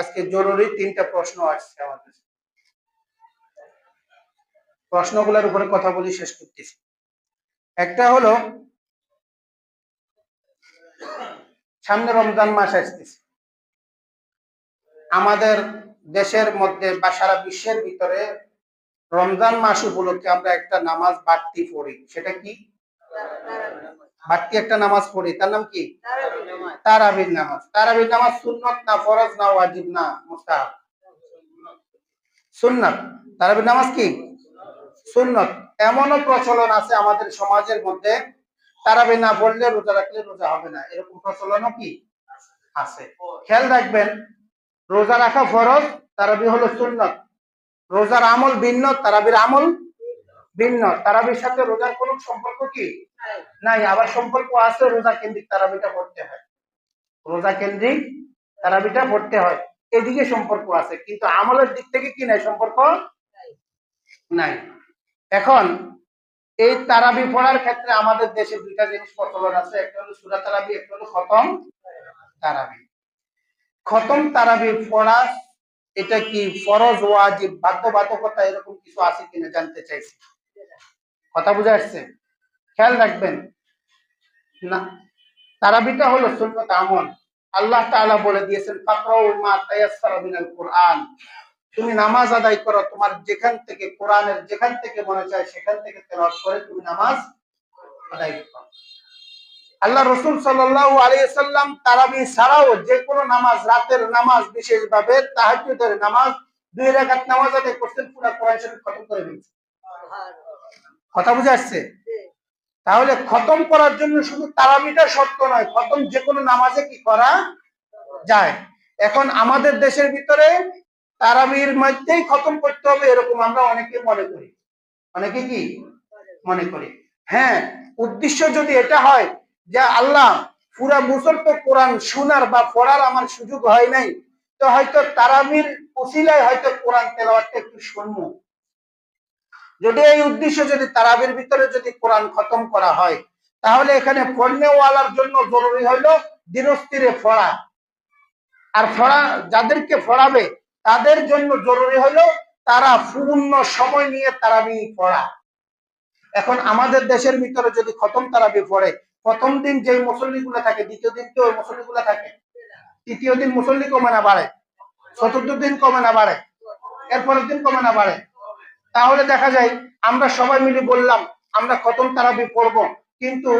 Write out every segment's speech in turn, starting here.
আজকে জরুরি তিনটা প্রশ্ন আসছে আমাদের প্রশ্নগুলোর উপরে কথা বলি, শেষ করতেছি। একটা হলো, সামনে রমজান মাস আসতেছে। আমাদের দেশের মধ্যে বা সারা বিশ্বের ভিতরে রমজান মাস উপলক্ষে আমরা একটা নামাজ বাড়তি পড়ি। সেটা কি? বাড়তি একটা নামাজ পড়ি। তার নাম কি? তারাবির নামাজ। তারাবির নামাজ সুন্নত না ফরজ না ওয়াজিব না মুস্তাহাব? সুন্নত। তারাবির নামাজ কি? সুন্নত। এমনও প্রচলন আছে আমাদের সমাজের মধ্যে তারাবি না পড়লে রোজা রাখলে রোজা হবে না। এরকম প্রচলনও কি? আছে। খেয়াল রাখবেন রোজা রাখা ফরজ তারাবি হলো সুন্নত। রোজার আমল ভিন্ন তারাবির আমল ভিন্ন। তারাবির সাথে রোজার কোন সম্পর্ক কি? নাই। আবার সম্পর্ক আছে রোজা কেন্দ্রিক তারাবিটা পড়তে হয়। রোজা কেন্দ্রিক তারাবিটা পড়তে হয়। এদিকে সম্পর্ক আছে, কিন্তু আমলের দিক থেকে কি নাই সম্পর্ক? নাই। এখন এই তারাবি পড়ার ক্ষেত্রে আমাদের দেশে দুইটা জিনিস প্রচলন আছে, একটা হলো সুরা তারাবি, একটা হলো খতম তারাবি। খতম তারাবি পড়া, এটা কি ফরজ, ওয়াজিব, বাধ্যবাধকতা এরকম কিছু আছে কিনা জানতে চাইছি। কথা বুঝে আসছে? খেয়াল রাখবেন। না তারাবিটা হলো সুন্নত আমল। আল্লাহ তাআলা বলে দিয়েছেন, ফাকরাউ মা তায়াসসারা মিনাল কুরআন। তুমি নামাজ আদায় করো, তোমার যেখান থেকে কোরআনের যেখান থেকে মনে চায় সেখান থেকে তেলাওয়াত করে তুমি নামাজ আদায় করো। আল্লাহ রসুল সাল্লাল্লাহু আলাইহি সাল্লাম তারাবি ছাড়াও যে কোনো নামাজ, রাতের নামাজ বিশেষভাবে তাহাজ্জুদের নামাজ, দুই রাকাত নামাজ আদায় করছেন, পুরো কোরআন শরীফ খতম করে দিয়েছেন। কথা বুঝে আসছে? তাহলে খতম করার জন্য শুধু তারাবিটা শর্ত নয়, খতম যে কোনো নামাজে কি করা যায়? এখন আমাদের দেশের ভিতরে তারাবির মধ্যেই খতম করতে হবে এরকম আমরা অনেকে মনে করি। অনেকে কি মনে করি? হ্যাঁ উদ্দেশ্য যদি এটা হয় যে আল্লাহ পুরা বছর তো কোরআন শোনার বা পড়ার আমার সুযোগ হয় নাই, তো হয়তো তারাবির উসিলায় হয়তো কোরআন তেলাওয়াতটা একটু শুনব। যদি এই উদ্দেশ্য যদি তারাবির ভিতরে যদি কোরআন খতম করা হয়, তাহলে এখানে পড়নেওয়ালার জন্য জরুরি হইল দিনস্থিরে পড়া আর পড়া যাদেরকে ফড়াবে, তাদের জন্য জরুরি হলো তারা পূর্ণ সময় নিয়ে তারাবি পড়া। এখন আমাদের দেশের ভিতরে যদি খতম তারাবি পড়ে, প্রথম দিন যে মুসল্লিগুলো থাকে, দ্বিতীয় দিন কি ওই মুসল্লিগুলো থাকে? তৃতীয় দিন মুসল্লি কমে না বাড়ে? চতুর্থ দিন কমে না বাড়ে? এরপরের দিন কমে না বাড়ে? তাহলে দেখা যায় আমরা সবাই মিলে বললাম, আমরা খতম তারাবি পড়ব। কিন্তু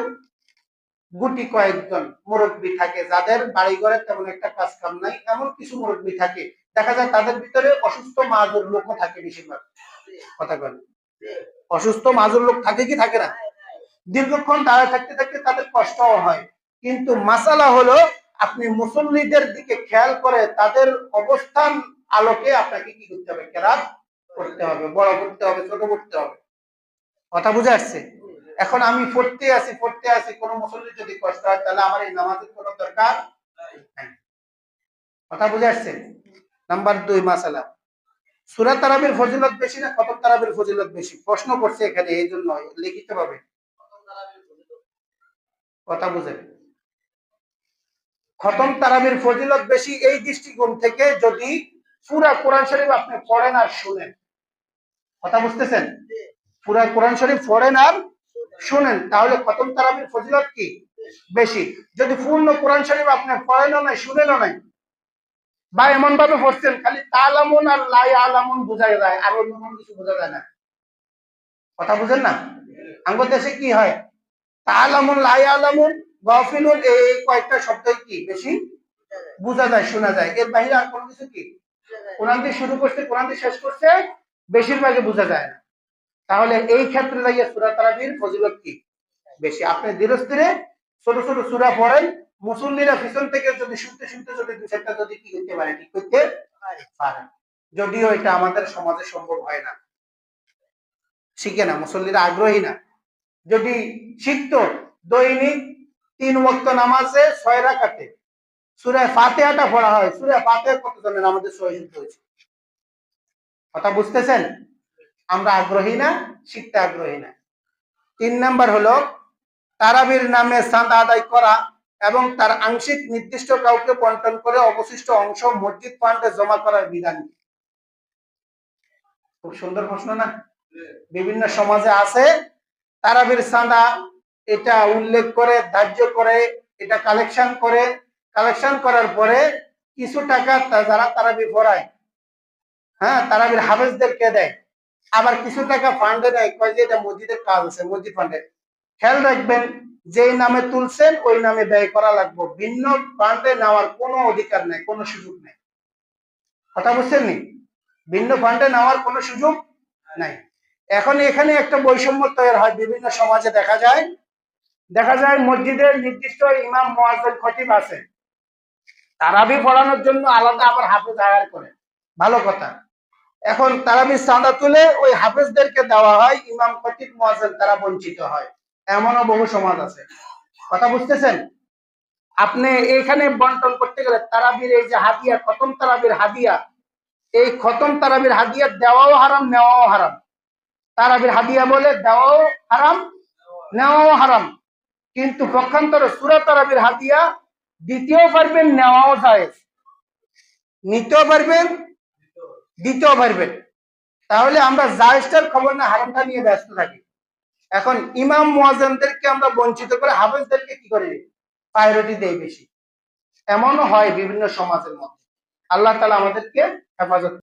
গুটি কয়েকজন মুরব্বী থাকে, যাদের বাড়ি ঘরে তেমন একটা কাজ কাম নাই, এমন কিছু মুরব্বী থাকে। দেখা যায় তাদের ভিতরে অসুস্থ মাজুর লোকও থাকে বেশিরভাগ। কথা বল অসুস্থ মাজুর লোক থাকে কি থাকে না? দীর্ঘক্ষণ দাঁড়ায় থাকতে থাকতে তাদের কষ্টও হয়। কিন্তু মাসালা হলো, আপনি মুসল্লিদের দিকে খেয়াল করে তাদের অবস্থান আলোকে আপনাকে কি করতে হবে? কেরাত করতে হবে, বড় করতে হবে, ছোট করতে হবে। কথা বুঝে আসছে? এখন আমি পড়তে আসি পড়তে আসি, কোনো মুসল্লি যদি কষ্ট হয়, তাহলে আমার এই নামাজের কোনো দরকার কথা বুঝে আসছে? নাম্বার দুই, মাসালা। সুরা তারাবির ফজিলত বেশি না, খতম তারাবির ফজিলত বেশি? প্রশ্ন করছে এখানে, এই জন্য লিখিত ভাবে কথা বুঝেন খতম তারাবির ফজিলত বেশি এই দৃষ্টিকোণ থেকে যদি পুরা কোরআন শরীফ আপনি পড়েন আর শুনেন। কথা বুঝতেছেন? পুরা কোরআন শরীফ পড়েন আর শুনেন। তাহলে খতম তারাবির ফজিলত কি? বেশি। যদি পূর্ণ কোরআন শরীফ আপনি পড়েনও নাই, শুনেনও নাই, বা এমন ভাবে পড়ছেন, খালি তালামুন আর লাই আলামুন বোঝা যায়, আর অন্য কোনো কিছু বোঝা যায় না। কথা বুঝেন না? আঙ্গ দেশে কি হয়? তালামুন, লাই আলামুন গফিলুন এই কয়েকটা শব্দই কি বেশি? বোঝা যায়, শোনা যায়। এর বাইরে আর কোনো কিছু কি? কোরআন দিয়ে শুরু করছে, কোরআন দিয়ে শেষ করছে বেশিরভাগে বোঝা যায় না। তাহলে এই ক্ষেত্রে দাঁড়িয়ে সুরা তারাবির ফজিলত কি? বেশি। আপনি ধীরে ধীরে ছোট ছোট সুরা পড়েন। মুসল্লিরা পিছন থেকে যদি শুনতে শুনতে যদি দু চারটা যদি কি করতে পারে ঠিক করতে পারেন যদিও এটা আমাদের সমাজে সম্ভব হয় না। শিখে না, মুসল্লিরা আগ্রহী না। যদি শিখতো, দৈনিক তিন ওয়াক্ত নামাজে ছয় রাকাতে। সুরায় ফাতেহাটা পড়া হয়। সুরায় ফাতেহা কতজনের আমাদের শহীদ হয়েছে? কথা বুঝতেছেন? আমরা আগ্রহী না, শিখতে আগ্রহী না। তিন নাম্বার হলো, তারাবির নামে চাঁদা আদায় করা এবং তার আংশিক নির্দিষ্ট কাউকে বন্টন করে অবশিষ্ট অংশ মসজিদ ফান্ডে জমা করার বিধান। খুব সুন্দর প্রশ্ন না? বিভিন্ন সমাজে আছে, তারাবির চাঁদা এটা উল্লেখ করে, ধার্য করে, এটা কালেকশন করে। কালেকশন করার পরে কিছু টাকা যারা তারাবি পড়ায় হ্যাঁ তারাবির হাফেজদেরকে দেয়? আবার কিছু টাকা ফান্ডে দেয় যে এটা মসজিদের কাজ আছে, মসজিদ ফান্ডে খেয়াল রাখবেন, যেই নামে তুলছেন, ওই নামে ব্যয় করা লাগবে। ভিন্ন ফান্ডে নেওয়ার কোনো অধিকার নেই, কোনো সুযোগ নেই। কথা বুঝছেন নি? ভিন্ন ফান্ডে নেওয়ার কোনো সুযোগ নাই। এখন এখানে একটা বৈষম্য তৈরি হয়, বিভিন্ন সমাজে দেখা যায়। দেখা যায় মসজিদের নির্দিষ্ট ইমাম মোয়াজ্জেম খতিব আছে। তারাবি পড়ানোর জন্য আলাদা আবার হাফেজ হায়ার করে। ভালো কথা। এখন তারাবি চাঁদা তুলে ওই হাফেজদেরকে দেওয়া হয়, ইমাম খতিব মোয়াজ্জেম তারা বঞ্চিত হয়। এমনও বহু সমাজ আছে। কথা বুঝতেছেন? আপনি এখানে বন্টন করতে গেলে তারাবির এই যে হাদিয়া, খতম তারাবির হাদিয়া, এই খতম তারাবির হাদিয়া দেওয়াও হারাম, নেওয়াও হারাম। তারাবির হাদিয়া বলে দেওয়াও হারাম, নেওয়াও হারাম। কিন্তু পক্ষান্তরে সুরা তারাবির হাদিয়া দিতেও পারবেন, নেওয়াও যায় নিতেও পারবেন দিতেও পারবে তাহলে আমরা জায়েজটার খবর না হারামটা নিয়ে ব্যস্ত থাকি। এখন ইমাম মোয়াজানদেরকে আমরা বঞ্চিত করে হাফেজদেরকে কি করি? প্রায়োরিটি দেই বেশি। এমনও হয় বিভিন্ন সমাজের মধ্যে। আল্লাহ তালা আমাদেরকে হেফাজত